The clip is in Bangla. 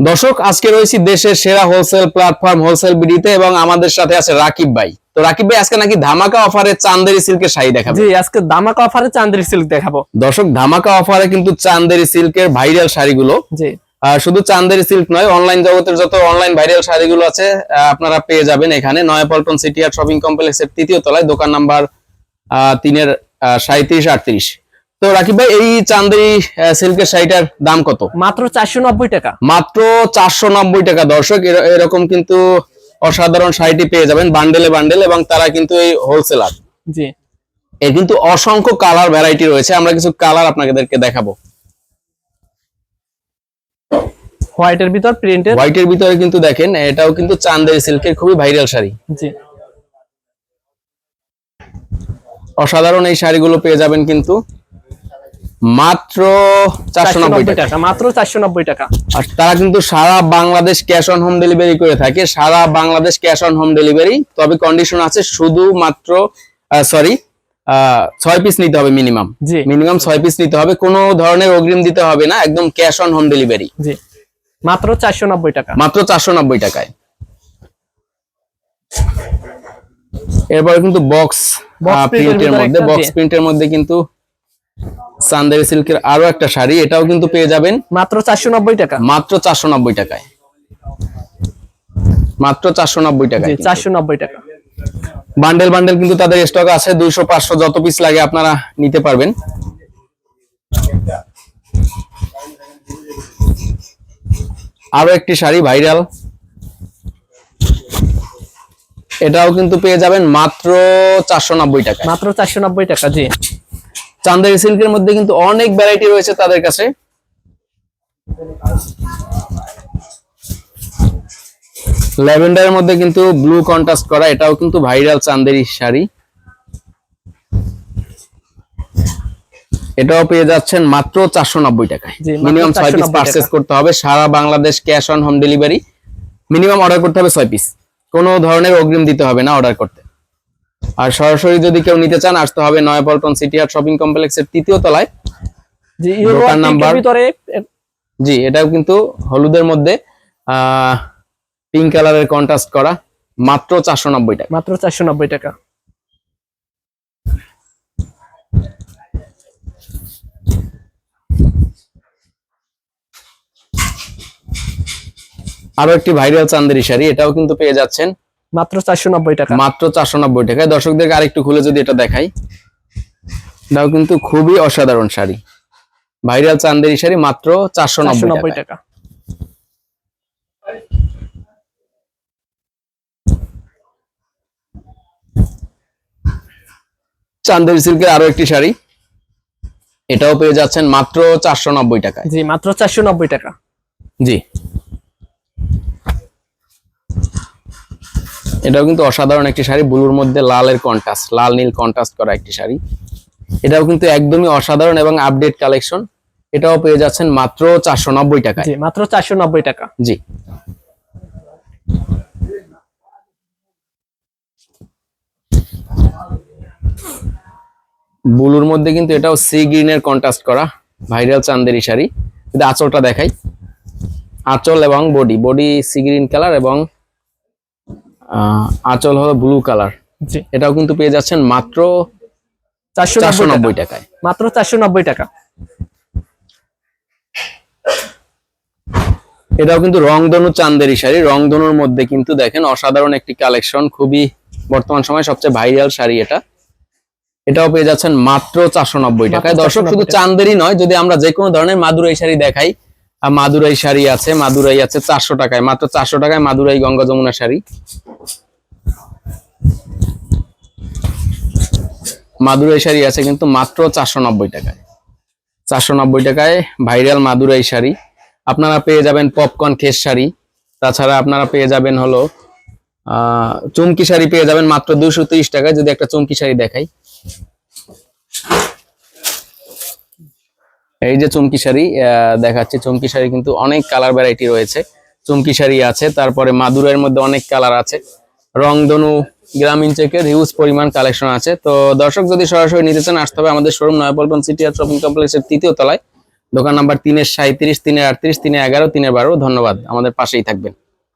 দর্শক আজকে রয়েছি দেশের সেরা হোলসেল প্ল্যাটফর্ম হোলসেল বিডিতে এবং আমাদের সাথে আছে রাকিব ভাই। তো রাকিব ভাই আজকে নাকি ধামাকা অফারে চান্দেরি সিল্কের শাড়ি দেখাবে জি আজকে ধামাকা অফারে চান্দ্রি সিল্ক দেখাবো। দর্শক ধামাকা অফারে কিন্তু চান্দেরি সিল্কের ভাইরাল শাড়িগুলো। জি। আর শুধু চান্দেরি সিল্ক নয় অনলাইন জগতের যত অনলাইন ভাইরাল শাড়িগুলো আছে আপনারা পেয়ে যাবেন এখানে নয়াপল্টন সিটি আর শপিং কমপ্লেক্সের তৃতীয় তলায় দোকান নাম্বার আহ, তিনের সাঁত্রিশ আটত্রিশ। তো রাকিব ভাই এই চান্দেরি আহ, সিল্কের শাড়িটার দাম কত? মাত্র চারশো নব্বই টাকা। মাত্র চারশো নব্বই টাকা দর্শক। এরকম কিন্তু অসাধারণ শাড়িটি পেয়ে যাবেন বান্ডেলে বান্ডেল এবং তারা কিন্তু এই হোলসেলার। জি। এর কিন্তু অসংখ্য কালার ভ্যারাইটি রয়েছে। আমরা কিছু কালার আপনাদেরকে দেখাবো। হোয়াইটের ভিতর প্রিন্টের। হোয়াইটের ভিতরে কিন্তু দেখেন এটাও কিন্তু চান্দেরি সিল্কের খুবই ভাইরাল শাড়ি। জি। অসাধারণ এই শাড়িগুলো পেয়ে যাবেন কিন্তু মাত্র চারশো নব্বই টাকা। মাত্র চারশো নব্বই টাকা। আর তারা কিন্তু সারা Bangladesh cash on home delivery করে থাকে সারা Bangladesh cash on home delivery তবে কন্ডিশন আছে শুধুমাত্র সরি ছয় পিস নিতে হবে মিনিমাম মিনিমাম ছয় পিস নিতে হবে কোনো ধরনের অগ্রিম দিতে হবে না একদম ক্যাশ অন হোম ডেলিভারি মাত্র চারশো নব্বই টাকা। মাত্র চারশো নব্বই টাকায়। এরপরে কিন্তু বক্স প্রিন্টের মধ্যে বক্স প্রিন্টের মধ্যে কিন্তু সান্দেরি সিল্কের আরও একটা শাড়ি এটাও কিন্তু পেয়ে যাবেন। মাত্র চারশো নব্বই টাকা। মাত্র চারশো নব্বই টাকায়। মাত্র চারশো নব্বই জি টাকায় চারশো নব্বই টাকা। বান্ডেল বান্ডেল কিন্তু তাদের স্টক আছে দুইশো পাঁচশো যত পিস লাগে আপনারা নিতে পারবেন। আরও একটি শাড়ি ভাইরাল। এটাও কিন্তু পেয়ে যাবেন মাত্র চারশো নব্বই টাকা মাত্র চারশো নব্বই টাকা জি। চান্দেরি সিল্কের মধ্যে কিন্তু অনেক ভ্যারাইটি রয়েছে তাদের কাছে। ল্যাভেন্ডারের মধ্যে কিন্তু ব্লু কন্ট্রাস্ট করা এটাও কিন্তু ভাইরাল চান্দেরি শাড়ি। এটাও পেয়ে যাচ্ছেন মাত্র চারশো নব্বই টাকায়। মিনিমাম ছয় পিস 490 পার্চেস করতে হবে সারা Bangladesh cash on home delivery minimum order করতে হবে ছয় পিস কোনো ধরনের অগ্রিম দিতে হবে না অর্ডার করতে। আর সরাসরি যদি কেউ নিতে চান আসতে হবে নয়াপল্টন সিটি আর শপিং কমপ্লেক্সের তৃতীয় তলায়। জি দোকান নাম্বার- ভিতরে জি এটাও কিন্তু হলুদের মধ্যে পিঙ্ক কালারের কন্ট্রাস্ট করা মাত্র চারশো নব্বই টাকা। মাত্র চারশো নব্বই টাকা। আরও একটি ভাইরাল চান্দেরি শাড়ি এটাও কিন্তু পেয়ে যাচ্ছেন। মাত্র চারশো নব্বই টাকা। মাত্র চারশো নব্বই টাকায়। দর্শকদেরকে আরেকটু খুলে যদি এটা দেখাই। এটাও কিন্তু খুবই অসাধারণ শাড়ি। ভাইরাল চান্দেরি শাড়ি মাত্র চারশো নব্বই টাকা টাকা। চান্দেরি সিল্কের আরও একটি শাড়ি। এটাও পেয়ে যাচ্ছেন মাত্র চারশো নব্বই টাকায়। জি মাত্র চারশো নব্বই টাকা। জি। এটাও কিন্তু অসাধারণ একটি শাড়ি ব্লুর মধ্যে লালের কন্ট্রাস্ট লাল নীল কন্ট্রাস্ট করা একটি শাড়ি। এটাও কিন্তু একদমই অসাধারণ এবং আপডেট কালেকশন এটাও পেয়ে যাচ্ছেন মাত্র চারশো নব্বই টাকায়। জি মাত্র চারশো নব্বই টাকা। জি। ব্লুর মধ্যে কিন্তু এটাও সি গ্রিনের কন্ট্রাস্ট করা ভাইরাল চান্দেরি শাড়ি। কিন্তু আঁচলটা দেখাই। আঁচল এবং body body sea green colour এবং আঁচল হলো ব্লু কালার এটাও কিন্তু পেয়ে যাচ্ছেন মাত্র চারশো নব্বই টাকায়। মাত্র চারশো নব্বই টাকা। এটাও কিন্তু রংধনু চান্দেরি শাড়ি। রংধনুর মধ্যে কিন্তু দেখেন অসাধারণ একটি কালেকশন খুবই বর্তমান সময় সবচেয়ে ভাইরাল শাড়ি এটা। এটাও পেয়ে যাচ্ছেন মাত্র চারশো নব্বই টাকায়। দর্শক 490 শুধু চান্দেরি নয় যদি আমরা যে কোনো ধরনের মাদুরাই শাড়ি দেখাই মাদুরাই শাড়ি আছে মাদুরাই আছে চারশো টাকায় মাত্র চারশো টাকায় মাদুরাই গঙ্গা যমুনা শাড়ি। মাদুরাই শাড়ি আছে কিন্তু মাত্র চারশো নব্বই টাকায়। চারশো নব্বই টাকায় ভাইরাল মাদুরাই শাড়ি। আপনারা পেয়ে যাবেন পপকর্ন খেস শাড়ি। তাছাড়া আপনারা পেয়ে যাবেন হলো আহ, চুমকি শাড়ি পেয়ে যাবেন মাত্র দুশো টাকায়। যদি একটা চুমকি শাড়ি দেখাই। এই যে চুমকি শাড়ি দেখাচ্ছি। চুমকি শাড়ি কিন্তু অনেক কালার ভ্যারাইটি রয়েছে। চুমকি শাড়ি আছে, তারপরে মাদুরের মধ্যে অনেক কালার আছে। রংধনু, গ্রামীণ চেকের হিউজ পরিমাণ কালেকশন আছে। তো দর্শক, যদি সরাসরি নিতে চান, আসতে হবে আমাদের শোরুম নয়াপল্টন সিটি আর শপিং কমপ্লেক্সের তৃতীয় তলায়। দোকান নাম্বার তিনের সাঁত্রিশ তিনের আটত্রিশ তিনে এগারো, তিনের বারো। ধন্যবাদ। আমাদের পাশেই থাকবেন।